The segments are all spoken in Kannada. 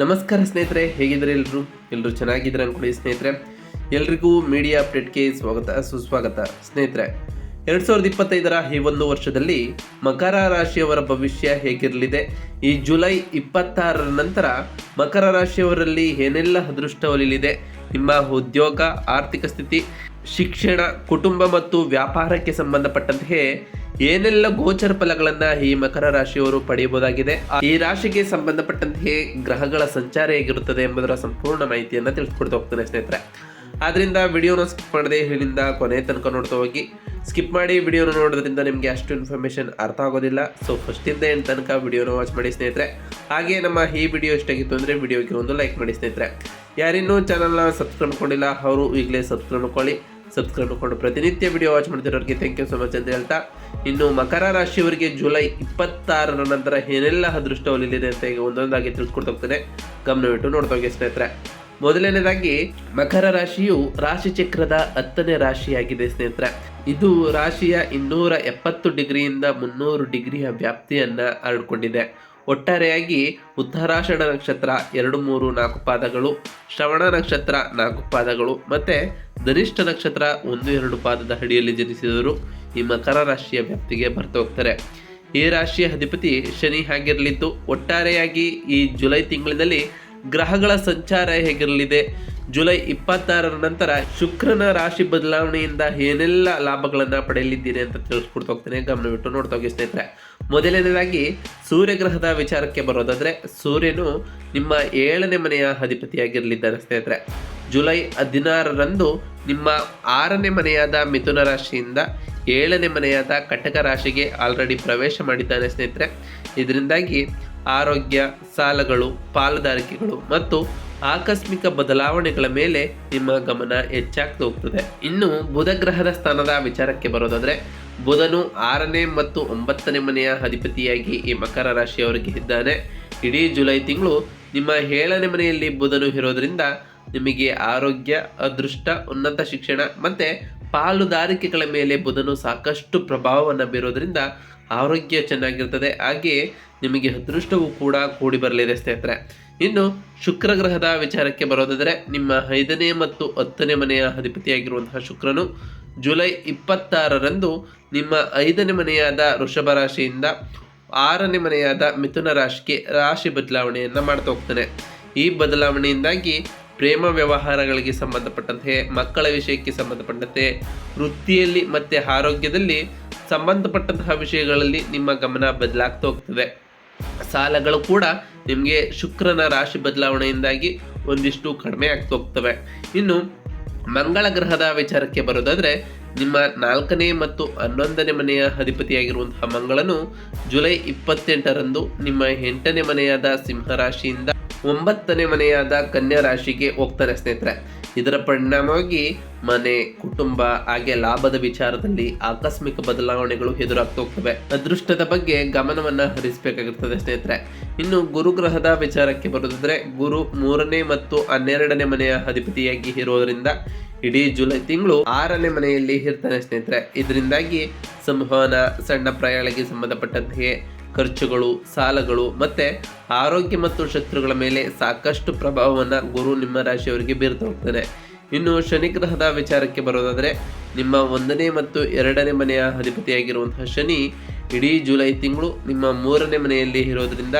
ನಮಸ್ಕಾರ ಸ್ನೇಹಿತರೆ, ಹೇಗಿದ್ದಾರೆ ಎಲ್ಲರೂ ಎಲ್ಲರೂ ಚೆನ್ನಾಗಿದ್ದಾರೆ ಅನ್ಕೊಳ್ಳಿ ಸ್ನೇಹಿತರೆ. ಎಲ್ರಿಗೂ ಮೀಡಿಯಾ ಅಪ್ಡೇಟ್ಗೆ ಸ್ವಾಗತ, ಸುಸ್ವಾಗತ. ಸ್ನೇಹಿತರೆ, ಎರಡು ಸಾವಿರದ ಇಪ್ಪತ್ತೈದರ ಈ ಒಂದು ವರ್ಷದಲ್ಲಿ ಮಕರ ರಾಶಿಯವರ ಭವಿಷ್ಯ ಹೇಗಿರಲಿದೆ? ಈ ಜುಲೈ ಇಪ್ಪತ್ತಾರರ ನಂತರ ಮಕರ ರಾಶಿಯವರಲ್ಲಿ ಏನೆಲ್ಲ ಅದೃಷ್ಟ ಒಲಿಲಿದೆ? ನಿಮ್ಮ ಉದ್ಯೋಗ, ಆರ್ಥಿಕ ಸ್ಥಿತಿ, ಶಿಕ್ಷಣ, ಕುಟುಂಬ ಮತ್ತು ವ್ಯಾಪಾರಕ್ಕೆ ಸಂಬಂಧಪಟ್ಟಂತೆ ಏನೆಲ್ಲ ಗೋಚರ ಫಲಗಳನ್ನ ಈ ಮಕರ ರಾಶಿಯವರು ಪಡೆಯಬಹುದಾಗಿದೆ? ಈ ರಾಶಿಗೆ ಸಂಬಂಧಪಟ್ಟಂತೆ ಗ್ರಹಗಳ ಸಂಚಾರ ಹೇಗಿರುತ್ತದೆ ಎಂಬುದರ ಸಂಪೂರ್ಣ ಮಾಹಿತಿಯನ್ನ ತಿಳಿಸ್ಕೊಡ್ತಾ ಹೋಗ್ತಾನೆ ಸ್ನೇಹಿತರೆ. ಆದ್ರಿಂದ ವಿಡಿಯೋನ ಸ್ಕಿಪ್ ಮಾಡದೆ ಇಲ್ಲಿಂದ ಕೊನೆ ತನಕ ನೋಡ್ತಾ ಹೋಗಿ. ಸ್ಕಿಪ್ ಮಾಡಿ ವಿಡಿಯೋನ ನೋಡೋದ್ರಿಂದ ನಿಮಗೆ ಅಷ್ಟು ಇನ್ಫಾರ್ಮೇಶನ್ ಅರ್ಥ ಆಗೋದಿಲ್ಲ. ಸೊ ಫಸ್ಟಿಂದ ಏನ್ ತನಕ ವಿಡಿಯೋನ ವಾಚ್ ಮಾಡಿ ಸ್ನೇಹಿತರೆ. ಹಾಗೆ ನಮ್ಮ ಈ ವಿಡಿಯೋ ಇಷ್ಟಾಗಿತ್ತು ಅಂದ್ರೆ ವಿಡಿಯೋಗೆ ಒಂದು ಲೈಕ್ ಮಾಡಿ ಸ್ನೇಹಿತರೆ. ಯಾರಿನ್ನೂ ಚಾನಲ್ನ ಸಬ್ಸ್ಕ್ರೈಬ್ ಮಾಡ್ಕೊಂಡಿಲ್ಲ, ಅವರು ಈಗಲೇ ಸಬ್ಸ್ಕ್ರೈಬ್ ಮಾಡ್ಕೊಳ್ಳಿ. ಸಬ್ಸ್ಕ್ರೈಬ್ ಮಾಡ್ಕೊಂಡು ಪ್ರತಿನಿತ್ಯ ವಿಡಿಯೋ ವಾಚ್ ಮಾಡ್ತಿರೋರಿಗೆ ಥ್ಯಾಂಕ್ ಯು ಸೊ ಮಚ್ ಅಂತ ಹೇಳ್ತಾ. ಇನ್ನು ಮಕರ ರಾಶಿಯವರಿಗೆ ಜುಲೈ ಇಪ್ಪತ್ತಾರರ ನಂತರ ಏನೆಲ್ಲ ಅದೃಷ್ಟ ಒಲಿಲಿದೆ ಅಂತ ಈಗ ಒಂದೊಂದಾಗಿ ತಿಳಿಸ್ಕೊಡ್ತಾ ಹೋಗ್ತೇನೆ. ಗಮನವಿಟ್ಟು ನೋಡ್ತಾ ಹೋಗಿ ಸ್ನೇಹಿತರೆ. ಮೊದಲನೇದಾಗಿ ಮಕರ ರಾಶಿಯು ರಾಶಿ ಚಕ್ರದ ಹತ್ತನೇ ರಾಶಿಯಾಗಿದೆ ಸ್ನೇಹಿತರೆ. ಇದು ರಾಶಿಯ ಇನ್ನೂರ ಎಪ್ಪತ್ತು ಡಿಗ್ರಿಯಿಂದ ಮುನ್ನೂರು ಡಿಗ್ರಿಯ ವ್ಯಾಪ್ತಿಯನ್ನ ಹರಡ್ಕೊಂಡಿದೆ. ಒಟ್ಟಾರೆಯಾಗಿ ಉತ್ತರಾಷಣ ನಕ್ಷತ್ರ ಎರಡು ಮೂರು ನಾಲ್ಕು ಪಾದಗಳು, ಶ್ರವಣ ನಕ್ಷತ್ರ ನಾಲ್ಕು ಪಾದಗಳು, ಮತ್ತೆ ಧನಿಷ್ಠ ನಕ್ಷತ್ರ ಒಂದು ಎರಡು ಪಾದದ ಅಡಿಯಲ್ಲಿ ಜನಿಸಿದವರು. ಈ ಮಕರ ರಾಶಿಯ ವ್ಯಾಪ್ತಿಗೆ ಬರ್ತಾ ಹೋಗ್ತಾರೆ. ಈ ರಾಶಿಯ ಅಧಿಪತಿ ಶನಿ ಹೇಗಿರಲಿದ್ದು, ಒಟ್ಟಾರೆಯಾಗಿ ಈ ಜುಲೈ ತಿಂಗಳಿನಲ್ಲಿ ಗ್ರಹಗಳ ಸಂಚಾರ ಹೇಗಿರಲಿದೆ? ಜುಲೈ ಇಪ್ಪತ್ತಾರರ ನಂತರ ಶುಕ್ರನ ರಾಶಿ ಬದಲಾವಣೆಯಿಂದ ಏನೆಲ್ಲ ಲಾಭಗಳನ್ನು ಪಡೆಯಲಿದ್ದೀರಿ ಅಂತ ತಿಳಿಸ್ಕೊಡ್ತಾ ಹೋಗ್ತೇನೆ. ಗಮನವಿಟ್ಟು ನೋಡ್ತಾ ಹೋಗಿ ಸ್ನೇಹಿತರೆ. ಮೊದಲನೇದಾಗಿ ಸೂರ್ಯಗ್ರಹದ ವಿಚಾರಕ್ಕೆ ಬರೋದಾದರೆ, ಸೂರ್ಯನು ನಿಮ್ಮ ಏಳನೇ ಮನೆಯ ಅಧಿಪತಿಯಾಗಿರಲಿದ್ದಾನೆ ಸ್ನೇಹಿತರೆ. ಜುಲೈ ಹದಿನಾರರಂದು ನಿಮ್ಮ ಆರನೇ ಮನೆಯಾದ ಮಿಥುನ ರಾಶಿಯಿಂದ ಏಳನೇ ಮನೆಯಾದ ಕಟಕ ರಾಶಿಗೆ ಆಲ್ರೆಡಿ ಪ್ರವೇಶ ಮಾಡಿದ್ದಾನೆ ಸ್ನೇಹಿತರೆ. ಇದರಿಂದಾಗಿ ಆರೋಗ್ಯ, ಸಾಲಗಳು, ಪಾಲುದಾರಿಕೆಗಳು ಮತ್ತು ಆಕಸ್ಮಿಕ ಬದಲಾವಣೆಗಳ ಮೇಲೆ ನಿಮ್ಮ ಗಮನ ಹೆಚ್ಚಾಗ್ತಾ ಹೋಗ್ತದೆ. ಇನ್ನು ಬುಧ ಗ್ರಹದ ಸ್ಥಾನದ ವಿಚಾರಕ್ಕೆ ಬರೋದಾದರೆ, ಬುಧನು ಆರನೇ ಮತ್ತು ಒಂಬತ್ತನೇ ಮನೆಯ ಅಧಿಪತಿಯಾಗಿ ಈ ಮಕರ ರಾಶಿಯವರಿಗೆ ಇದ್ದಾನೆ. ಇಡೀ ಜುಲೈ ತಿಂಗಳು ನಿಮ್ಮ ಏಳನೇ ಮನೆಯಲ್ಲಿ ಬುಧನು ಇರೋದ್ರಿಂದ ನಿಮಗೆ ಆರೋಗ್ಯ, ಅದೃಷ್ಟ, ಉನ್ನತ ಶಿಕ್ಷಣ ಮತ್ತೆ ಪಾಲುದಾರಿಕೆಗಳ ಮೇಲೆ ಬುಧನು ಸಾಕಷ್ಟು ಪ್ರಭಾವವನ್ನು ಬೀರೋದ್ರಿಂದ ಆರೋಗ್ಯ ಚೆನ್ನಾಗಿರ್ತದೆ. ಹಾಗೆಯೇ ನಿಮಗೆ ಅದೃಷ್ಟವೂ ಕೂಡ ಕೂಡಿ ಬರಲಿದೆ ಸ್ನೇಹಿತರೆ. ಇನ್ನು ಶುಕ್ರ ಗ್ರಹದ ವಿಚಾರಕ್ಕೆ ಬರೋದಾದರೆ ನಿಮ್ಮ ಐದನೇ ಮತ್ತು ಹತ್ತನೇ ಮನೆಯ ಅಧಿಪತಿಯಾಗಿರುವಂತಹ ಶುಕ್ರನು ಜುಲೈ ಇಪ್ಪತ್ತಾರರಂದು ನಿಮ್ಮ ಐದನೇ ಮನೆಯಾದ ವೃಷಭ ರಾಶಿಯಿಂದ ಆರನೇ ಮನೆಯಾದ ಮಿಥುನ ರಾಶಿಗೆ ರಾಶಿ ಬದಲಾವಣೆಯನ್ನು ಮಾಡ್ತಾ ಹೋಗ್ತಾನೆ. ಈ ಬದಲಾವಣೆಯಿಂದಾಗಿ ಪ್ರೇಮ ವ್ಯವಹಾರಗಳಿಗೆ ಸಂಬಂಧಪಟ್ಟಂತೆ, ಮಕ್ಕಳ ವಿಷಯಕ್ಕೆ ಸಂಬಂಧಪಟ್ಟಂತೆ, ವೃತ್ತಿಯಲ್ಲಿ ಮತ್ತು ಆರೋಗ್ಯದಲ್ಲಿ ಸಂಬಂಧಪಟ್ಟಂತಹ ವಿಷಯಗಳಲ್ಲಿ ನಿಮ್ಮ ಗಮನ ಬದಲಾಗ್ತಾ ಹೋಗ್ತದೆ. ಸಾಲಗಳು ಕೂಡ ನಿಮಗೆ ಶುಕ್ರನ ರಾಶಿ ಬದಲಾವಣೆಯಿಂದಾಗಿ ಒಂದಿಷ್ಟು ಕಡಿಮೆ ಆಗ್ತಾ ಹೋಗ್ತವೆ. ಇನ್ನು ಮಂಗಳ ಗ್ರಹದ ವಿಚಾರಕ್ಕೆ ಬರೋದಾದ್ರೆ ನಿಮ್ಮ ನಾಲ್ಕನೇ ಮತ್ತು ಹನ್ನೊಂದನೇ ಮನೆಯ ಅಧಿಪತಿಯಾಗಿರುವಂತಹ ಮಂಗಳನು ಜುಲೈ ಇಪ್ಪತ್ತೆಂಟರಂದು ನಿಮ್ಮ ಎಂಟನೇ ಮನೆಯಾದ ಸಿಂಹರಾಶಿಯಿಂದ ಒಂಬತ್ತನೇ ಮನೆಯಾದ ಕನ್ಯಾ ರಾಶಿಗೆ ಹೋಗ್ತಾರೆ ಸ್ನೇಹಿತರೆ. ಇದರ ಪರಿಣಾಮವಾಗಿ ಮನೆ, ಕುಟುಂಬ, ಹಾಗೆ ಲಾಭದ ವಿಚಾರದಲ್ಲಿ ಆಕಸ್ಮಿಕ ಬದಲಾವಣೆಗಳು ಎದುರಾಗ್ತಾ ಹೋಗ್ತವೆ. ಅದೃಷ್ಟದ ಬಗ್ಗೆ ಗಮನವನ್ನ ಹರಿಸಬೇಕಾಗಿರ್ತದೆ ಸ್ನೇಹಿತರೆ. ಇನ್ನು ಗುರುಗ್ರಹದ ವಿಚಾರಕ್ಕೆ ಬರೋದಾದ್ರೆ ಗುರು ಮೂರನೇ ಮತ್ತು ಹನ್ನೆರಡನೇ ಮನೆಯ ಅಧಿಪತಿಯಾಗಿ ಇರೋದ್ರಿಂದ ಇಡೀ ಜುಲೈ ತಿಂಗಳು ಆರನೇ ಮನೆಯಲ್ಲಿ ಇರ್ತಾನೆ ಸ್ನೇಹಿತರೆ. ಇದರಿಂದಾಗಿ ಸಂವಹನ, ಸಣ್ಣ ಪ್ರಯಾಣಕ್ಕೆ ಸಂಬಂಧಪಟ್ಟಂತೆ ಖರ್ಚುಗಳು, ಸಾಲಗಳು ಮತ್ತೆ ಆರೋಗ್ಯ ಮತ್ತು ಶತ್ರುಗಳ ಮೇಲೆ ಸಾಕಷ್ಟು ಪ್ರಭಾವವನ್ನು ಗುರು ನಿಮ್ಮ ರಾಶಿಯವರಿಗೆ ಬೀರ್ತಾ ಹೋಗ್ತಾನೆ. ಇನ್ನು ಶನಿ ಗ್ರಹದ ವಿಚಾರಕ್ಕೆ ಬರೋದಾದರೆ, ನಿಮ್ಮ ಒಂದನೇ ಮತ್ತು ಎರಡನೇ ಮನೆಯ ಅಧಿಪತಿಯಾಗಿರುವಂತಹ ಶನಿ ಇಡೀ ಜುಲೈ ತಿಂಗಳು ನಿಮ್ಮ ಮೂರನೇ ಮನೆಯಲ್ಲಿ ಇರೋದ್ರಿಂದ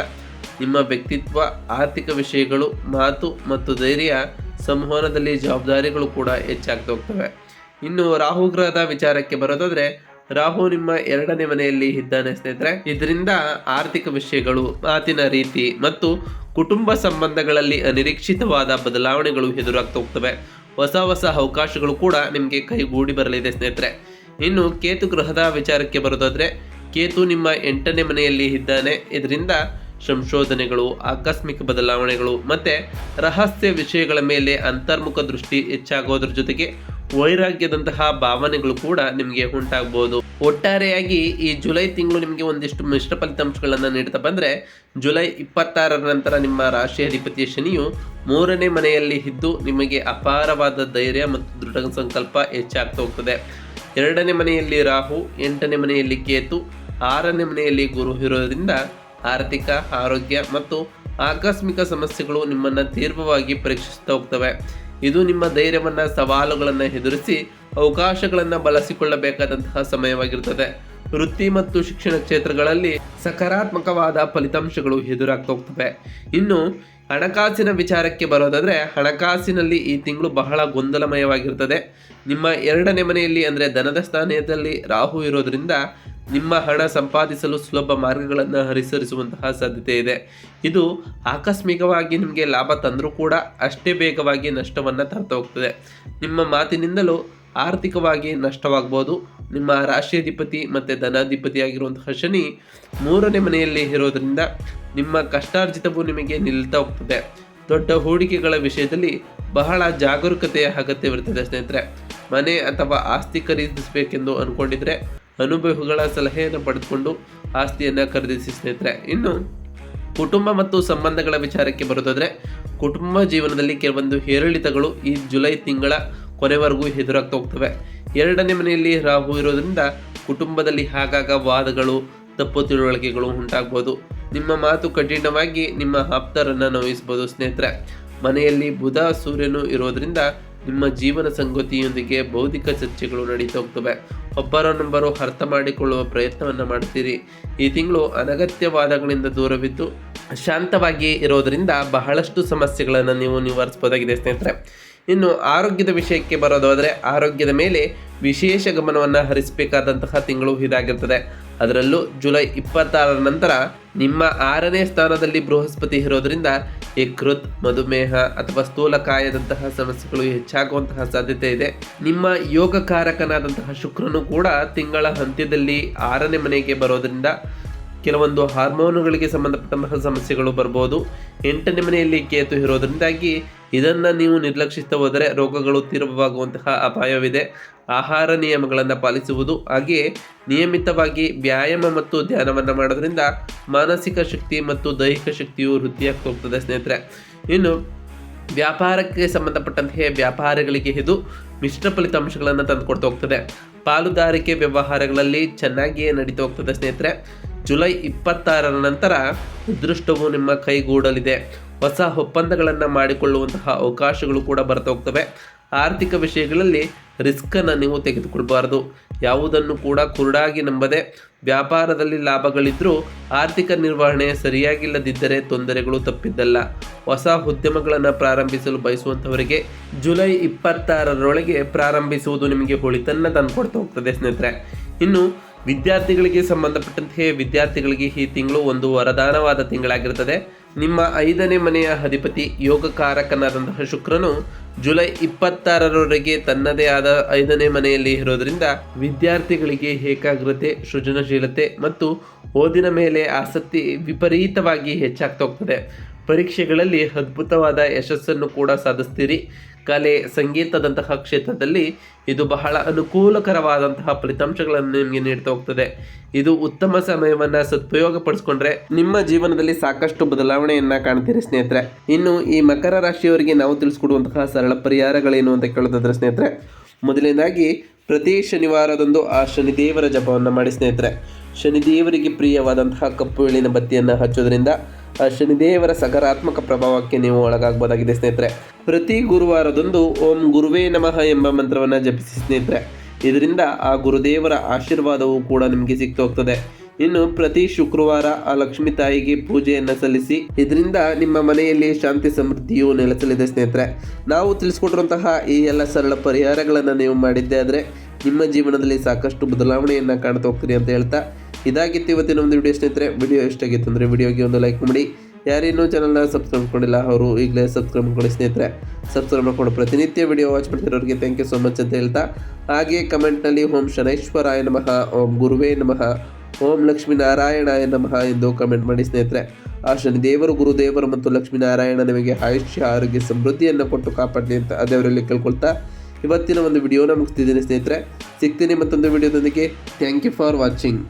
ನಿಮ್ಮ ವ್ಯಕ್ತಿತ್ವ, ಆರ್ಥಿಕ ವಿಷಯಗಳು, ಮಾತು ಮತ್ತು ಧೈರ್ಯ ಸಂವಹನದಲ್ಲಿ ಜವಾಬ್ದಾರಿಗಳು ಕೂಡ ಹೆಚ್ಚಾಗ್ತಾ ಹೋಗ್ತವೆ. ಇನ್ನು ರಾಹು ಗ್ರಹದ ವಿಚಾರಕ್ಕೆ ಬರೋದಾದ್ರೆ, ರಾಹು ನಿಮ್ಮ ಎರಡನೇ ಮನೆಯಲ್ಲಿ ಇದ್ದಾನೆ ಸ್ನೇಹಿತರೆ. ಇದರಿಂದ ಆರ್ಥಿಕ ವಿಷಯಗಳು, ಮಾತಿನ ರೀತಿ ಮತ್ತು ಕುಟುಂಬ ಸಂಬಂಧಗಳಲ್ಲಿ ಅನಿರೀಕ್ಷಿತವಾದ ಬದಲಾವಣೆಗಳು ಎದುರಾಗ್ತಾ ಹೋಗ್ತವೆ. ಹೊಸ ಹೊಸ ಅವಕಾಶಗಳು ಕೂಡ ನಿಮಗೆ ಕೈಗೂಡಿ ಬರಲಿದೆ ಸ್ನೇಹಿತರೆ. ಇನ್ನು ಕೇತು ಗ್ರಹದ ವಿಚಾರಕ್ಕೆ ಬರೋದಾದ್ರೆ, ಕೇತು ನಿಮ್ಮ ಎಂಟನೇ ಮನೆಯಲ್ಲಿ ಇದ್ದಾನೆ. ಇದರಿಂದ ಸಂಶೋಧನೆಗಳು, ಆಕಸ್ಮಿಕ ಬದಲಾವಣೆಗಳು ಮತ್ತು ರಹಸ್ಯ ವಿಷಯಗಳ ಮೇಲೆ ಅಂತರ್ಮುಖ ದೃಷ್ಟಿ ಹೆಚ್ಚಾಗೋದ್ರ ಜೊತೆಗೆ ವೈರಾಗ್ಯದಂತಹ ಭಾವನೆಗಳು ಕೂಡ ನಿಮಗೆ ಉಂಟಾಗಬಹುದು ಒಟ್ಟಾರೆಯಾಗಿ ಈ ಜುಲೈ ತಿಂಗಳು ನಿಮಗೆ ಒಂದಿಷ್ಟು ಮಿಶ್ರ ಫಲಿತಾಂಶಗಳನ್ನು ನೀಡ್ತಾ ಬಂದರೆ, ಜುಲೈ ಇಪ್ಪತ್ತಾರರ ನಂತರ ನಿಮ್ಮ ರಾಶಿ ಅಧಿಪತಿ ಶನಿಯು ಮೂರನೇ ಮನೆಯಲ್ಲಿ ಇದ್ದು ನಿಮಗೆ ಅಪಾರವಾದ ಧೈರ್ಯ ಮತ್ತು ದೃಢ ಸಂಕಲ್ಪ ಹೆಚ್ಚಾಗ್ತಾ ಹೋಗ್ತದೆ. ಎರಡನೇ ಮನೆಯಲ್ಲಿ ರಾಹು, ಎಂಟನೇ ಮನೆಯಲ್ಲಿ ಕೇತು, ಆರನೇ ಮನೆಯಲ್ಲಿ ಗುರು ಇರೋದ್ರಿಂದ ಆರ್ಥಿಕ, ಆರೋಗ್ಯ ಮತ್ತು ಆಕಸ್ಮಿಕ ಸಮಸ್ಯೆಗಳು ನಿಮ್ಮನ್ನು ತೀವ್ರವಾಗಿ ಪರೀಕ್ಷಿಸ್ತಾ ಹೋಗ್ತವೆ. ಇದು ನಿಮ್ಮ ಧೈರ್ಯವನ್ನು, ಸವಾಲುಗಳನ್ನು ಎದುರಿಸಿ ಅವಕಾಶಗಳನ್ನು ಬಳಸಿಕೊಳ್ಳಬೇಕಾದಂತಹ ಸಮಯವಾಗಿರುತ್ತದೆ ವೃತ್ತಿ ಮತ್ತು ಶಿಕ್ಷಣ ಕ್ಷೇತ್ರಗಳಲ್ಲಿ ಸಕಾರಾತ್ಮಕವಾದ ಫಲಿತಾಂಶಗಳು ಎದುರಾಗ್ತಾ ಹೋಗ್ತವೆ. ಇನ್ನು ಹಣಕಾಸಿನ ವಿಚಾರಕ್ಕೆ ಬರೋದಾದರೆ, ಹಣಕಾಸಿನಲ್ಲಿ ಈ ತಿಂಗಳು ಬಹಳ ಗೊಂದಲಮಯವಾಗಿರ್ತದೆ. ನಿಮ್ಮ ಎರಡನೇ ಮನೆಯಲ್ಲಿ ಅಂದರೆ ಧನದ ಸ್ಥಾನದಲ್ಲಿ ರಾಹು ಇರೋದ್ರಿಂದ ನಿಮ್ಮ ಹಣ ಸಂಪಾದಿಸಲು ಸುಲಭ ಮಾರ್ಗಗಳನ್ನು ಹರಿಸರಿಸುವಂತಹ ಸಾಧ್ಯತೆ ಇದೆ. ಇದು ಆಕಸ್ಮಿಕವಾಗಿ ನಿಮಗೆ ಲಾಭ ತಂದರೂ ಕೂಡ ಅಷ್ಟೇ ವೇಗವಾಗಿ ನಷ್ಟವನ್ನು ತರ್ತಾ ಹೋಗ್ತದೆ. ನಿಮ್ಮ ಮಾತಿನಿಂದಲೂ ಆರ್ಥಿಕವಾಗಿ ನಷ್ಟವಾಗ್ಬೋದು. ನಿಮ್ಮ ರಾಷ್ಟ್ರಾಧಿಪತಿ ಮತ್ತು ಧನಾಧಿಪತಿಯಾಗಿರುವಂತಹ ಶನಿ ಮೂರನೇ ಮನೆಯಲ್ಲಿ ಇರೋದರಿಂದ ನಿಮ್ಮ ಕಷ್ಟಾರ್ಜಿತವು ನಿಮಗೆ ನಿಲ್ತಾ ಹೋಗ್ತದೆ. ದೊಡ್ಡ ಹೂಡಿಕೆಗಳ ವಿಷಯದಲ್ಲಿ ಬಹಳ ಜಾಗರೂಕತೆಯ ಅಗತ್ಯವಿರ್ತದೆ ಸ್ನೇಹಿತರೆ. ಮನೆ ಅಥವಾ ಆಸ್ತಿ ಖರೀದಿಸಬೇಕೆಂದು ಅಂದ್ಕೊಂಡಿದ್ರೆ ಅನುಭವಿಗಳ ಸಲಹೆಯನ್ನು ಪಡೆದುಕೊಂಡು ಆಸ್ತಿಯನ್ನು ಖರೀದಿಸಿ ಸ್ನೇಹಿತರೆ. ಇನ್ನು ಕುಟುಂಬ ಮತ್ತು ಸಂಬಂಧಗಳ ವಿಚಾರಕ್ಕೆ ಬರೋದಾದರೆ, ಕುಟುಂಬ ಜೀವನದಲ್ಲಿ ಕೆಲವೊಂದು ಏರಿಳಿತಗಳು ಈ ಜುಲೈ ತಿಂಗಳ ಕೊನೆವರೆಗೂ ಎದುರಾಗ್ತಾ ಹೋಗ್ತವೆ. ಎರಡನೇ ಮನೆಯಲ್ಲಿ ರಾಹು ಇರೋದ್ರಿಂದ ಕುಟುಂಬದಲ್ಲಿ ಆಗಾಗ ವಾದಗಳು, ತಪ್ಪು ತಿಳುವಳಿಕೆಗಳು ಉಂಟಾಗ್ಬೋದು. ನಿಮ್ಮ ಮಾತು ಕಠಿಣವಾಗಿ ನಿಮ್ಮ ಆಪ್ತರನ್ನು ನೋಯಿಸ್ಬೋದು ಸ್ನೇಹಿತರೆ. ಮನೆಯಲ್ಲಿ ಬುಧ ಸೂರ್ಯನು ಇರೋದ್ರಿಂದ ನಿಮ್ಮ ಜೀವನ ಸಂಗತಿಯೊಂದಿಗೆ ಬೌದ್ಧಿಕ ಚರ್ಚೆಗಳು ನಡೀತೋಗ್ತವೆ ಒಬ್ಬರನ್ನೊಬ್ಬರು ಅರ್ಥ ಮಾಡಿಕೊಳ್ಳುವ ಪ್ರಯತ್ನವನ್ನು ಮಾಡ್ತೀರಿ. ಈ ತಿಂಗಳು ಅನಗತ್ಯವಾದಗಳಿಂದ ದೂರವಿದ್ದು ಶಾಂತವಾಗಿ ಇರೋದರಿಂದ ಬಹಳಷ್ಟು ಸಮಸ್ಯೆಗಳನ್ನು ನೀವು ನಿವಾರಿಸ್ಬೋದಾಗಿದೆ ಸ್ನೇಹಿತರೆ. ಇನ್ನು ಆರೋಗ್ಯದ ವಿಷಯಕ್ಕೆ ಬರೋದಾದರೆ ಆರೋಗ್ಯದ ಮೇಲೆ ವಿಶೇಷ ಗಮನವನ್ನು ಹರಿಸಬೇಕಾದಂತಹ ತಿಂಗಳು ಇದಾಗಿರ್ತದೆ. ಅದರಲ್ಲೂ ಜುಲೈ ಇಪ್ಪತ್ತಾರರ ನಂತರ ನಿಮ್ಮ ಆರನೇ ಸ್ಥಾನದಲ್ಲಿ ಬೃಹಸ್ಪತಿ ಇರೋದರಿಂದ ಯಕೃತ್, ಮಧುಮೇಹ ಅಥವಾ ಸ್ಥೂಲಕಾಯದಂತಹ ಸಮಸ್ಯೆಗಳು ಹೆಚ್ಚಾಗುವಂತಹ ಸಾಧ್ಯತೆ ಇದೆ. ನಿಮ್ಮ ಯೋಗಕಾರಕನಾದಂತಹ ಶುಕ್ರನು ಕೂಡ ತಿಂಗಳ ಅಂತ್ಯದಲ್ಲಿ ಆರನೇ ಮನೆಗೆ ಬರೋದರಿಂದ ಕೆಲವೊಂದು ಹಾರ್ಮೋನುಗಳಿಗೆ ಸಂಬಂಧಪಟ್ಟಂತಹ ಸಮಸ್ಯೆಗಳು ಬರ್ಬೋದು. ಎಂಟನೇ ಮನೆಯಲ್ಲಿ ಕೇತು ಇರೋದ್ರಿಂದಾಗಿ ಇದನ್ನು ನೀವು ನಿರ್ಲಕ್ಷಿಸ್ತಾ ಹೋದರೆ ರೋಗಗಳು ತೀವ್ರವಾಗುವಂತಹ ಅಪಾಯವಿದೆ. ಆಹಾರ ನಿಯಮಗಳನ್ನು ಪಾಲಿಸುವುದು ಹಾಗೆಯೇ ನಿಯಮಿತವಾಗಿ ವ್ಯಾಯಾಮ ಮತ್ತು ಧ್ಯಾನವನ್ನು ಮಾಡೋದ್ರಿಂದ ಮಾನಸಿಕ ಶಕ್ತಿ ಮತ್ತು ದೈಹಿಕ ಶಕ್ತಿಯು ವೃದ್ಧಿಯಾಗ್ತಾ ಹೋಗ್ತದೆ ಸ್ನೇಹಿತರೆ. ಇನ್ನು ವ್ಯಾಪಾರಕ್ಕೆ ಸಂಬಂಧಪಟ್ಟಂತೆ ವ್ಯಾಪಾರಿಗಳಿಗೆ ಇದು ಮಿಶ್ರ ಫಲಿತಾಂಶಗಳನ್ನು ತಂದುಕೊಡ್ತಾ ಹೋಗ್ತದೆ. ಪಾಲುದಾರಿಕೆ ವ್ಯವಹಾರಗಳಲ್ಲಿ ಚೆನ್ನಾಗಿಯೇ ನಡೀತಾ ಹೋಗ್ತದೆ ಸ್ನೇಹಿತರೆ. ಜುಲೈ ಇಪ್ಪತ್ತಾರರ ನಂತರ ಅದೃಷ್ಟವು ನಿಮ್ಮ ಕೈಗೂಡಲಿದೆ. ಹೊಸ ಒಪ್ಪಂದಗಳನ್ನು ಮಾಡಿಕೊಳ್ಳುವಂತಹ ಅವಕಾಶಗಳು ಕೂಡ ಬರ್ತಾ ಹೋಗ್ತವೆ. ಆರ್ಥಿಕ ವಿಷಯಗಳಲ್ಲಿ ರಿಸ್ಕನ್ನು ನೀವು ತೆಗೆದುಕೊಳ್ಬಾರ್ದು. ಯಾವುದನ್ನು ಕೂಡ ಕುರುಡಾಗಿ ನಂಬದೆ ವ್ಯಾಪಾರದಲ್ಲಿ ಲಾಭಗಳಿದ್ದರೂ ಆರ್ಥಿಕ ನಿರ್ವಹಣೆ ಸರಿಯಾಗಿಲ್ಲದಿದ್ದರೆ ತೊಂದರೆಗಳು ತಪ್ಪಿದ್ದಲ್ಲ. ಹೊಸ ಉದ್ಯಮಗಳನ್ನು ಪ್ರಾರಂಭಿಸಲು ಬಯಸುವಂಥವರಿಗೆ ಜುಲೈ ಇಪ್ಪತ್ತಾರರೊಳಗೆ ಪ್ರಾರಂಭಿಸುವುದು ನಿಮಗೆ ಹೊಳಿತನ್ನು ತಂದುಕೊಡ್ತಾ ಹೋಗ್ತದೆ ಸ್ನೇಹಿತರೆ. ಇನ್ನು ವಿದ್ಯಾರ್ಥಿಗಳಿಗೆ ಸಂಬಂಧಪಟ್ಟಂತೆ ವಿದ್ಯಾರ್ಥಿಗಳಿಗೆ ಈ ತಿಂಗಳು ಒಂದು ವರದಾನವಾದ ತಿಂಗಳಾಗಿರುತ್ತದೆ ನಿಮ್ಮ ಐದನೇ ಮನೆಯ ಅಧಿಪತಿ ಯೋಗಕಾರಕನಾದಂತಹ ಶುಕ್ರನು ಜುಲೈ ಇಪ್ಪತ್ತಾರರವರೆಗೆ ತನ್ನದೇ ಆದ ಐದನೇ ಮನೆಯಲ್ಲಿ ಇರೋದರಿಂದ ವಿದ್ಯಾರ್ಥಿಗಳಿಗೆ ಏಕಾಗ್ರತೆ, ಸೃಜನಶೀಲತೆ ಮತ್ತು ಓದಿನ ಮೇಲೆ ಆಸಕ್ತಿ ವಿಪರೀತವಾಗಿ ಹೆಚ್ಚಾಗ್ತಾ ಹೋಗ್ತದೆ. ಪರೀಕ್ಷೆಗಳಲ್ಲಿ ಅದ್ಭುತವಾದ ಯಶಸ್ಸನ್ನು ಕೂಡ ಸಾಧಿಸ್ತೀರಿ. ಕಲೆ ಸಂಗೀತದಂತಹ ಕ್ಷೇತ್ರದಲ್ಲಿ ಇದು ಬಹಳ ಅನುಕೂಲಕರವಾದಂತಹ ಫಲಿತಾಂಶಗಳನ್ನು ನಿಮಗೆ ನೀಡ್ತಾ ಹೋಗ್ತದೆ. ಇದು ಉತ್ತಮ ಸಮಯವನ್ನು ಸದುಪಯೋಗಪಡಿಸ್ಕೊಂಡ್ರೆ ನಿಮ್ಮ ಜೀವನದಲ್ಲಿ ಸಾಕಷ್ಟು ಬದಲಾವಣೆಯನ್ನು ಕಾಣ್ತೀರಿ ಸ್ನೇಹಿತರೆ. ಇನ್ನು ಈ ಮಕರ ರಾಶಿಯವರಿಗೆ ನಾವು ತಿಳಿಸ್ಕೊಡುವಂತಹ ಸರಳ ಪರಿಹಾರಗಳೇನು ಅಂತ ಕೇಳೋದಾದ್ರೆ ಸ್ನೇಹಿತರೆ, ಮೊದಲನೇದಾಗಿ ಪ್ರತಿ ಶನಿವಾರದಂದು ಆ ಶನಿದೇವರ ಜಪವನ್ನು ಮಾಡಿ ಸ್ನೇಹಿತರೆ. ಶನಿದೇವರಿಗೆ ಪ್ರಿಯವಾದಂತಹ ಕಪ್ಪು ಎಳಿನ ಬತ್ತಿಯನ್ನು ಹಚ್ಚೋದ್ರಿಂದ ಶನಿದೇವರ ಸಕಾರಾತ್ಮಕ ಪ್ರಭಾವಕ್ಕೆ ನೀವು ಒಳಗಾಗಬಹುದಾಗಿದೆ ಸ್ನೇಹಿತರೆ. ಪ್ರತಿ ಗುರುವಾರದಂದು ಓಂ ಗುರುವೇ ನಮಃ ಎಂಬ ಮಂತ್ರವನ್ನು ಜಪಿಸಿ ಸ್ನೇಹಿತರೆ. ಇದರಿಂದ ಆ ಗುರುದೇವರ ಆಶೀರ್ವಾದವು ಕೂಡ ನಿಮಗೆ ಸಿಗ್ತಾ ಹೋಗ್ತದೆ ಇನ್ನು ಪ್ರತಿ ಶುಕ್ರವಾರ ಆ ಲಕ್ಷ್ಮಿ ತಾಯಿಗೆ ಪೂಜೆಯನ್ನು ಸಲ್ಲಿಸಿ ಇದರಿಂದ ನಿಮ್ಮ ಮನೆಯಲ್ಲಿ ಶಾಂತಿ ಸಮೃದ್ಧಿಯು ನೆಲೆಸಲಿದೆ ಸ್ನೇಹಿತರೆ. ನಾವು ತಿಳಿಸ್ಕೊಟ್ಟಿರುವಂತಹ ಈ ಎಲ್ಲ ಸರಳ ಪರಿಹಾರಗಳನ್ನು ನೀವು ಮಾಡಿದ್ದೆ ಆದರೆ ನಿಮ್ಮ ಜೀವನದಲ್ಲಿ ಸಾಕಷ್ಟು ಬದಲಾವಣೆಯನ್ನು ಕಾಣ್ತಾ ಹೋಗ್ತೀರಿ ಅಂತ ಹೇಳ್ತಾ ಇದಾಗಿತ್ತು ಇವತ್ತಿನ ಒಂದು ವಿಡಿಯೋ ಸ್ನೇಹಿತರೆ ವಿಡಿಯೋ ಇಷ್ಟಾಗಿತ್ತು ಅಂದರೆ ವಿಡಿಯೋಗೆ ಒಂದು ಲೈಕ್ ಮಾಡಿ. ಯಾರೇನೂ ಚಾನಲ್ನ ಸಬ್ಸ್ಕ್ರೈಬ್ ಮಾಡಿಲ್ಲ ಅವರು ಈಗಲೇ ಸಬ್ಸ್ಕ್ರೈಬ್ ಮಾಡ್ಕೊಳ್ಳಿ ಸ್ನೇಹಿತರೆ. ಸಬ್ಸ್ಕ್ರೈಬ್ ಮಾಡ್ಕೊಂಡು ಪ್ರತಿನಿತ್ಯ ವಿಡಿಯೋ ವಾಚ್ ಮಾಡ್ತಿರೋರಿಗೆ ಥ್ಯಾಂಕ್ ಯು ಸೊ ಮಚ್ ಅಂತ ಹೇಳ್ತಾ. ಹಾಗೆ ಕಮೆಂಟ್ನಲ್ಲಿ ಓಂ ಶನೈಶ್ವರಾಯ ನಮಃ, ಓಂ ಗುರುವೇ ನಮಃ, ಓಂ ಲಕ್ಷ್ಮೀನಾರಾಯಣಾಯ ನಮಃ ಎಂದು ಕಮೆಂಟ್ ಮಾಡಿ ಸ್ನೇಹಿತರೆ. ಆ ಶನಿ ದೇವರು ಗುರುದೇವರು ಮತ್ತು ಲಕ್ಷ್ಮೀನಾರಾಯಣ ನಿಮಗೆ ಆಯುಷ್ಯ, ಆರೋಗ್ಯ, ಸಮೃದ್ಧಿಯನ್ನು ಕೊಟ್ಟು ಕಾಪಾಡಲಿ ಅಂತ ಅದೇವರಲ್ಲಿ ಕೇಳ್ಕೊಳ್ತಾ ಇವತ್ತಿನ ಒಂದು ವಿಡಿಯೋನ ಮುಗಿಸ್ತಿದ್ದೀನಿ ಸ್ನೇಹಿತರೆ. ಸಿಗ್ತೀನಿ ಮತ್ತೊಂದು ವಿಡಿಯೋದೊಂದಿಗೆ ಥ್ಯಾಂಕ್ ಯು ಫಾರ್ ವಾಚಿಂಗ್